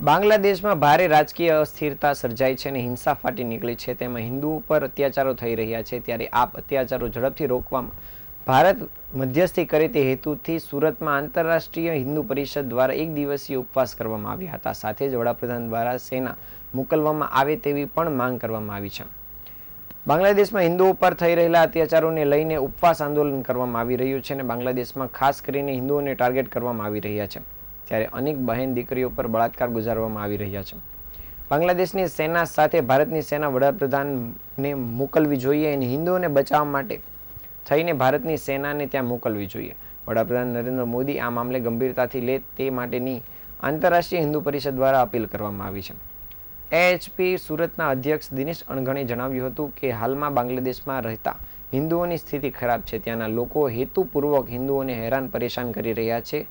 બાંગ્લાદેશમાં ભારે રાજકીય અસ્થિરતા સર્જાઈ છે અને હિંસા ફાટી નીકળી છે. તેમાં હિન્દુઓ પર અત્યાચારો થઈ રહ્યા છે. ત્યારે આ અત્યાચારો ઝડપથી રોકવામાં ભારત મધ્યસ્થી કરે તે હેતુથી સુરતમાં આંતરરાષ્ટ્રીય હિન્દુ પરિષદ દ્વારા એક દિવસીય ઉપવાસ કરવામાં આવ્યા હતા. સાથે જ વડાપ્રધાન દ્વારા સેના મોકલવામાં આવે તેવી પણ માંગ કરવામાં આવી છે. બાંગ્લાદેશમાં હિન્દુઓ પર થઈ રહેલા અત્યાચારોને લઈને ઉપવાસ આંદોલન કરવામાં આવી રહ્યું છે અને બાંગ્લાદેશમાં ખાસ કરીને હિન્દુઓને ટાર્ગેટ કરવામાં આવી રહ્યા છે. ત્યારે અનેક બહેન દીકરીઓ પર બળાત્કાર ગુજારવામાં આવી રહ્યા છે. બાંગ્લાદેશની સેના સાથે ભારતની સેના વડાપ્રધાનને મોકલવી જોઈએ અને હિન્દુઓને બચાવવા માટે થઈને ભારતની સેનાને ત્યાં મોકલવી જોઈએ. વડાપ્રધાન નરેન્દ્ર મોદી આ મામલે ગંભીરતાથી લે તે માટેની આંતરરાષ્ટ્રીય હિન્દુ પરિષદ દ્વારા અપીલ કરવામાં આવી છે. એએચપી સુરતના અધ્યક્ષ દિનેશ અણઘણે જણાવ્યું હતું કે હાલમાં બાંગ્લાદેશમાં રહેતા હિન્દુઓની સ્થિતિ ખરાબ છે. ત્યાંના લોકો હેતુપૂર્વક હિન્દુઓને હેરાન પરેશાન કરી રહ્યા છે.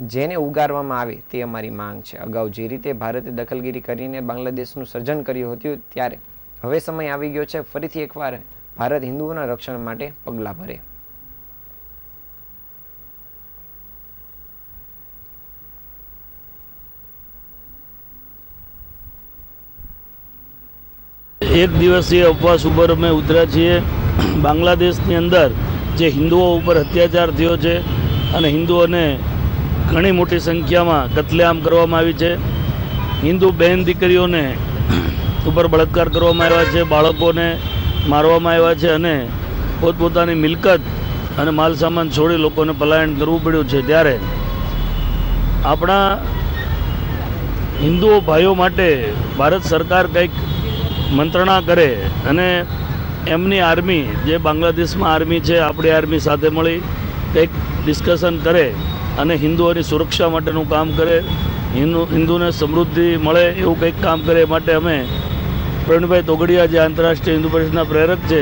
જેને ઉગારવામાં આવે તે અમારી માંગ છે. અગાઉ જે રીતે ભારતે દખલગીરી કરીને બાંગ્લાદેશનું સર્જન કર્યું હતું ત્યારે હવે સમય આવી ગયો છે. ફરીથી એકવાર ભારત હિન્દુઓના રક્ષણ માટે પગલાં ભરે. એક દિવસીય ઉપવાસ ઉપર અમે ઉતર્યા છીએ. બાંગ્લાદેશની અંદર જે હિન્દુઓ ઉપર અત્યાચાર થયો છે અને હિન્દુઓને ઘણી મોટી સંખ્યામાં કતલેઆમ કરવામાં આવી છે. હિન્દુ બહેન દીકરીઓને ઉપર બળાત્કાર કરવામાં આવ્યા છે, બાળકોને મારવામાં આવ્યા છે અને પોતપોતાની મિલકત અને માલ સામાન છોડી લોકોને પલાયન કરવું પડ્યું છે. ત્યારે આપણા હિન્દુઓ ભાઈઓ માટે ભારત સરકાર કંઈક મંત્રણા કરે અને એમની આર્મી, જે બાંગ્લાદેશમાં આર્મી છે, આપણી આર્મી સાથે મળી કંઈક ડિસ્કશન કરે અને હિન્દુઓની સુરક્ષા માટેનું કામ કરે, હિન્દુ, હિન્દુને સમૃદ્ધિ મળે એવું કંઈક કામ કરે માટે અમે પ્રવીણભાઈ તોગડિયા જે આંતરરાષ્ટ્રીય હિન્દુ પરિષદના પ્રેરક છે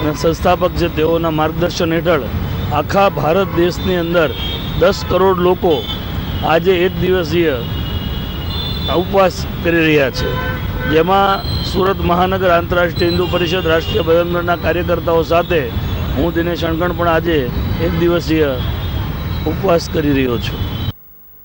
અને સંસ્થાપક છે તેઓના માર્ગદર્શન હેઠળ આખા ભારત દેશની અંદર દસ કરોડ લોકો આજે એક દિવસીય ઉપવાસ કરી રહ્યા છે. જેમાં સુરત મહાનગર આંતરરાષ્ટ્રીય હિન્દુ પરિષદ રાષ્ટ્રીય ભજનના કાર્યકર્તાઓ સાથે હું દિનેશ અણગણ પણ આજે એક દિવસીય ઉપવાસ કરી રહ્યો છું.